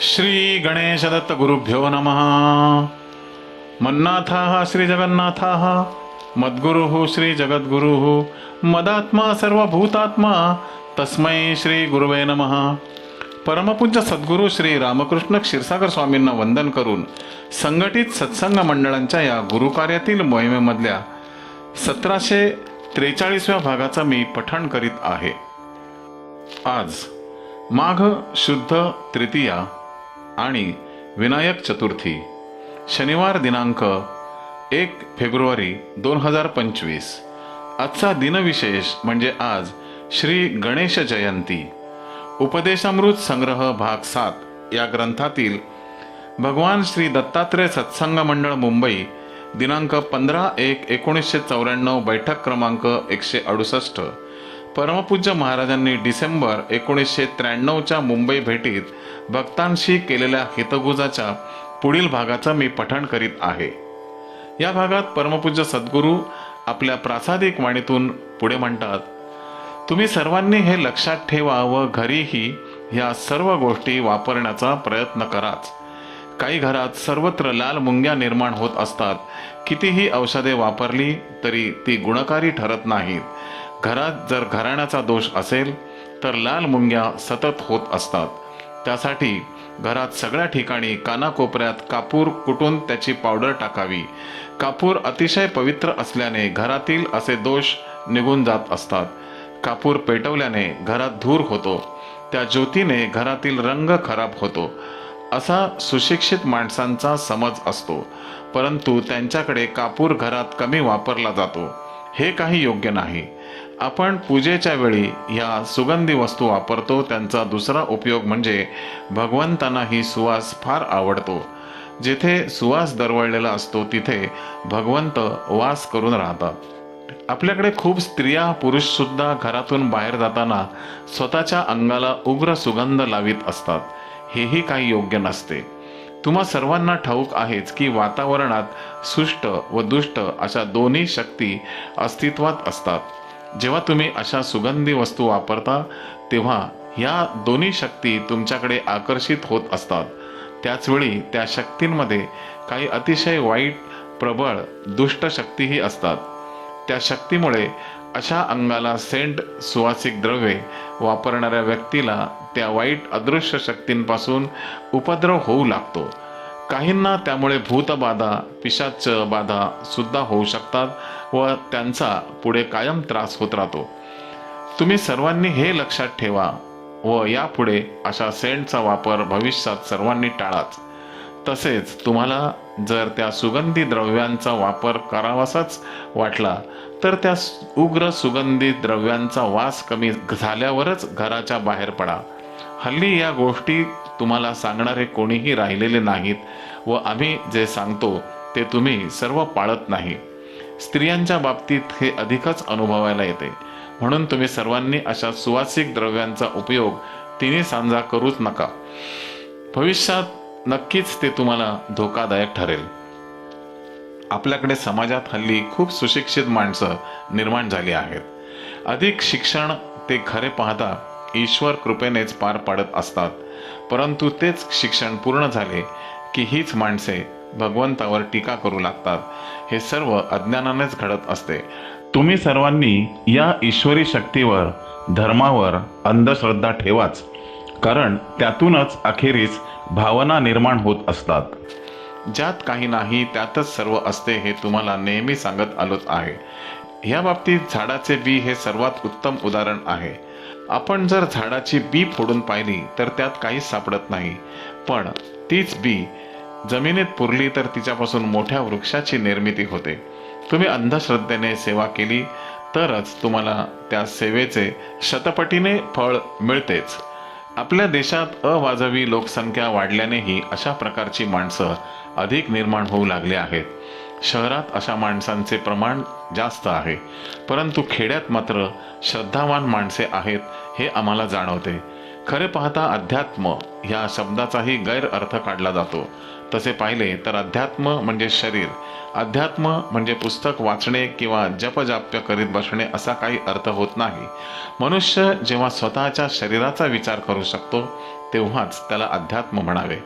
श्री गणेशदत्त गुरुभ्यो नमः। मन्नाथाः श्रीजगन्नाथाः मद्गुरुः श्रीजगद्गुरुः मदात्मा सर्वभूतात्मा तस्मै श्री गुरुवे नमः। परमपूज्य सद्गुरू श्री रामकृष्ण क्षीरसागर स्वामींना वंदन करून संघटित सत्संग मंडळांच्या या गुरुकार्यातील मोहिमेमधल्या सतराशे त्रेचाळीसव्या भागाचा मी पठण करीत आहे. आज माघ शुद्ध तृतीया आणि विनायक चतुर्थी शनिवार दिनांक एक फेब्रुवारी दोन हजार पंचवीस. आजचा दिनविशेष म्हणजे आज श्री गणेश जयंती. उपदेशामृत संग्रह भाग सात या ग्रंथातील भगवान श्री दत्तात्रय सत्संग मंडळ मुंबई दिनांक पंधरा एक एकोणीसशे चौऱ्याण्णव बैठक क्रमांक एकशे अडुसष्ट. परमपूज्य महाराजांनी डिसेंबर एकोणीसशे त्र्याण्णवच्या मुंबई भेटीत भक्तांशी केलेल्या हितगुजाच्या पुढील भागाचं मी पठण करीत आहे. या भागात परमपूज्य सद्गुरू आपल्या प्रासादिक वाणीतून पुढे म्हणतात तुम्ही सर्वांनी हे लक्षात ठेवा व घरीही ह्या सर्व गोष्टी वापरण्याचा प्रयत्न कराच. काही घरात सर्वत्र लाल मुंग्या निर्माण होत असतात. कितीही औषधे वापरली तरी ती गुणकारी ठरत नाहीत. घरात जर घराण्याचा दोष असेल तर लाल मुंग्या सतत होत असतात. त्यासाठी घरात सगळ्या ठिकाणी कानाकोपऱ्यात कापूर कुटून त्याची पावडर टाकावी. कापूर अतिशय पवित्र असल्याने घरातील असे दोष निघून जात असतात. कापूर पेटवल्याने घरात धूर होतो. त्या ज्योतीने घरातील रंग खराब होतो. असा सुशिक्षित माणसांचा समज असतो परंतु त्यांच्याकडे कापूर घरात कमी वापरला जातो. हे काही योग्य नाही. आपण पूजेच्या वेळी या सुगंधी वस्तू वापरतो त्यांचा दुसरा उपयोग म्हणजे भगवंतांना ही सुवास फार आवडतो. जेथे सुवास दरवळलेला असतो तिथे भगवंत वास करून राहतात. आपल्याकडे खूप स्त्रिया पुरुषसुद्धा घरातून बाहेर जाताना स्वतःच्या अंगाला उग्र सुगंध लावित असतात. हेही काही योग्य नसते. तुम्हा सर्वांना ठाऊक आहेच की वातावरणात सुष्ट व दुष्ट अशा दोन्ही शक्ती अस्तित्वात असतात. जेव्हा तुम्ही अशा सुगंधी वस्तू वापरता तेव्हा ह्या दोन्ही शक्ती तुमच्याकडे आकर्षित होत असतात. त्याचवेळी त्या शक्तींमध्ये काही अतिशय वाईट प्रबळ दुष्ट शक्तीही असतात. त्या शक्तीमुळे अशा अंगाला सेंट सुवासिक द्रव्ये वापरणाऱ्या व्यक्तीला त्या वाईट अदृश्य शक्तींपासून उपद्रव होऊ लागतो. काहींना त्यामुळे भूतबाधा पिशाच बाधा सुद्धा होऊ शकतात व त्यांचा पुढे कायम त्रास होत राहतो. तुम्ही सर्वांनी हे लक्षात ठेवा व यापुढे अशा सेंटचा वापर भविष्यात सर्वांनी टाळाच. तसेच तुम्हाला जर त्या सुगंधी द्रव्यांचा वापर करावासाच वाटला तर त्या उग्र सुगंधी द्रव्यांचा वास कमी झाल्यावरच घराच्या बाहेर पडा. हल्ली या गोष्टी तुम्हाला सांगणारे कोणीही राहिलेले नाहीत व आम्ही जे सांगतो ते तुम्ही सर्व पाळत नाही. स्त्रियांच्या बाबतीत हे अधिकच अनुभवायला येते. म्हणून तुम्ही सर्वांनी अशा सुवासिक द्रव्यांचा उपयोग तिन्ही सांजा करूच नका. भविष्यात नक्कीच ते तुम्हाला धोकादायक ठरेल. आपल्याकडे समाजात हल्ली खूप सुशिक्षित माणसं निर्माण झाली आहेत. अधिक शिक्षण ते खरे पाहता ईश्वर कृपेनेच पार पाडत असतात. परंतु तेच शिक्षण पूर्ण झाले की हीच माणसे भगवंतावर टीका करू लागतात. हे सर्व अज्ञानानेच घडत असते. तुम्ही सर्वांनी या ईश्वरी शक्तीवर धर्मावर अंधश्रद्धा ठेवाच. कारण त्यातूनच अखेरीस भावना निर्माण होत असतात. ज्यात काही नाही त्यातच सर्व असते हे तुम्हाला नेहमी सांगत आलोच आहे. या बाबतीत झाडाचे बी हे सर्वात उत्तम उदाहरण आहे. आपण जर झाडाची बी फोडून पाहिली तर त्यात काहीच सापडत नाही. पण तीच बी जमिनीत पुरली तर तिच्यापासून मोठ्या वृक्षाची निर्मिती होते. तुम्ही अंधश्रद्धेने सेवा केली तरच तुम्हाला त्या सेवेचे शतपटीने फळ मिळतेच. आपल्या देशात अवाजवी लोकसंख्या वाढल्यानेही अशा प्रकारची माणसं अधिक निर्माण होऊ लागली आहेत. शहरात अशा माणसांचे प्रमाण जास्त आहे. परंतु खेड्यात मात्र श्रद्धावान माणसे आहेत हे आम्हाला जाणवते. खरे पाहता अध्यात्म ह्या शब्दाचाही गैरअर्थ काढला जातो. तसे पाहिले तर अध्यात्म म्हणजे शरीर. अध्यात्म म्हणजे पुस्तक वाचणे किंवा जपजाप्य करीत बसणे असा काही अर्थ होत नाही. मनुष्य जेव्हा स्वतःच्या शरीराचा विचार करू शकतो तेव्हाच त्याला अध्यात्म म्हणावे.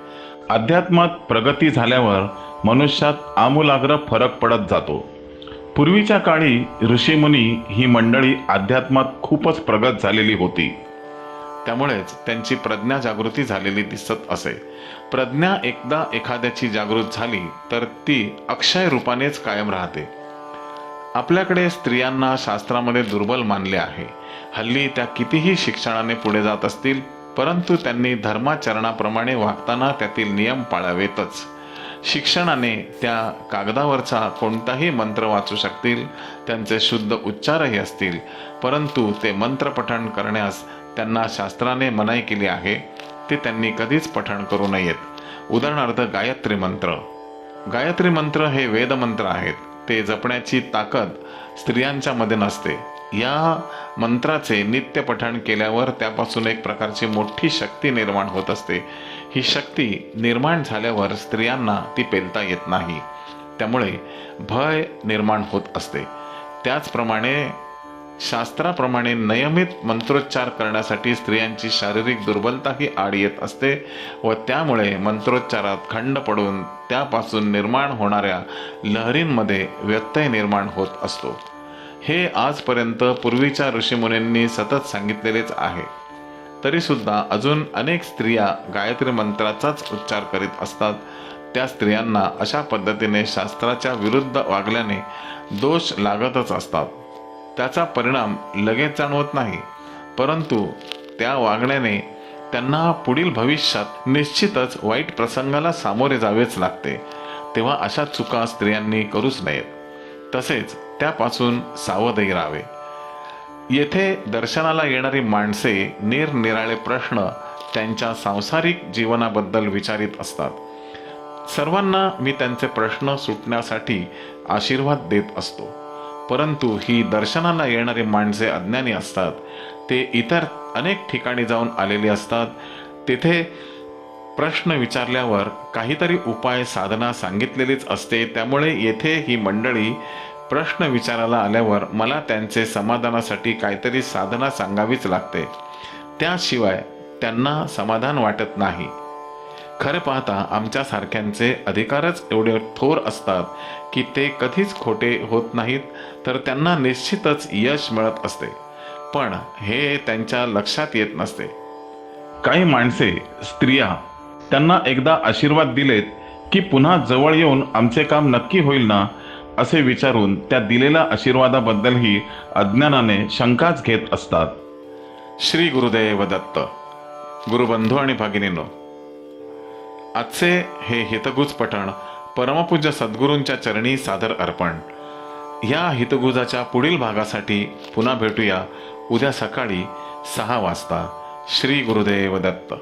अध्यात्मात प्रगती झाल्यावर मनुष्यात आमूलाग्र फरक पडत जातो. पूर्वीच्या काळी ऋषीमुनी ही मंडळी अध्यात्मात खूपच प्रगत झालेली होती. त्यामुळेच त्यांची प्रज्ञा जागृती झालेली दिसत असे. प्रज्ञा एकदा एखाद्याची जागृत झाली तर ती अक्षय रूपानेच कायम राहते. आपल्याकडे स्त्रियांना शास्त्रामध्ये दुर्बल मानले आहे. हल्ली त्या कितीही शिक्षणाने पुढे जात असतील परंतु त्यांनी धर्माचरणाप्रमाणे वागताना त्यातील नियम पाळावेतच. शिक्षणाने त्या कागदावरचा कोणताही मंत्र वाचू शकतील त्यांचे शुद्ध उच्चारही असतील परंतु ते मंत्र पठण करण्यास त्यांना शास्त्राने मनाई केली आहे ते त्यांनी कधीच पठण करू नयेत. उदाहरणार्थ गायत्री मंत्र. गायत्री मंत्र हे वेदमंत्र आहेत. ते जपण्याची ताकद स्त्रियांच्या मध्ये नसते. या मंत्राचे नित्य पठण केल्यावर त्यापासून एक प्रकारची मोठी शक्ती निर्माण होत असते. ही शक्ती निर्माण झाल्यावर स्त्रियांना ती पेलता येत नाही. त्यामुळे भय निर्माण होत असते. त्याचप्रमाणे शास्त्राप्रमाणे नियमित मंत्रोच्चार करण्यासाठी स्त्रियांची शारीरिक दुर्बलताही आड येत असते व त्यामुळे मंत्रोच्चारात खंड पडून त्यापासून निर्माण होणाऱ्या लहरींमध्ये व्यत्यय निर्माण होत असतो. हे आजपर्यंत पूर्वीच्या ऋषीमुनींनी सतत सांगितलेलेच आहे. तरीसुद्धा अजून अनेक स्त्रिया गायत्री मंत्राचाच उच्चार करीत असतात. त्या स्त्रियांना अशा पद्धतीने शास्त्राच्या विरुद्ध वागल्याने दोष लागतच असतात. त्याचा परिणाम लगेच जाणवत नाही. परंतु त्या वागण्याने त्यांना पुढील भविष्यात निश्चितच वाईट प्रसंगाला सामोरे जावेच लागते. तेव्हा अशा चुका स्त्रियांनी करूच नयेत. तसेच त्यापासून सावधही राहावे. येथे दर्शनाला येणारी माणसे निरनिराळे प्रश्न त्यांच्या सांसारिक जीवनाबद्दल विचारित असतात. सर्वांना मी त्यांचे प्रश्न सुटण्यासाठी आशीर्वाद देत असतो. परंतु ही दर्शनाला येणारी माणसे अज्ञानी असतात. ते इतर अनेक ठिकाणी जाऊन आलेली असतात. तेथे प्रश्न विचारल्यावर काहीतरी उपाय साधना सांगितलेलीच असते. त्यामुळे येथे ही मंडळी प्रश्न विचारायला आल्यावर मला त्यांचे समाधानासाठी काहीतरी साधना सांगावीच लागते. त्याशिवाय त्यांना समाधान वाटत नाही. खरं पाहता आमच्यासारख्यांचे अधिकारच एवढे थोर असतात की ते कधीच खोटे होत नाहीत तर त्यांना निश्चितच यश मिळत असते. पण हे त्यांच्या लक्षात येत नसते. काही माणसे स्त्रिया त्यांना एकदा आशीर्वाद दिलेत की पुन्हा जवळ येऊन आमचे काम नक्की होईल ना? असे विचारून त्या दिलेल्या आशीर्वादाबद्दलही अज्ञानाने शंकाच घेत असतात. श्री गुरुदेव दत्त गुरुबंधू आणि भगिनीनो आजचे हे हितगुज पठण परमपूज्य सद्गुरूंच्या चरणी सादर अर्पण. या हितगुजाच्या पुढील भागासाठी पुन्हा भेटूया उद्या सकाळी सहा वाजता. श्री गुरुदेव दत्त.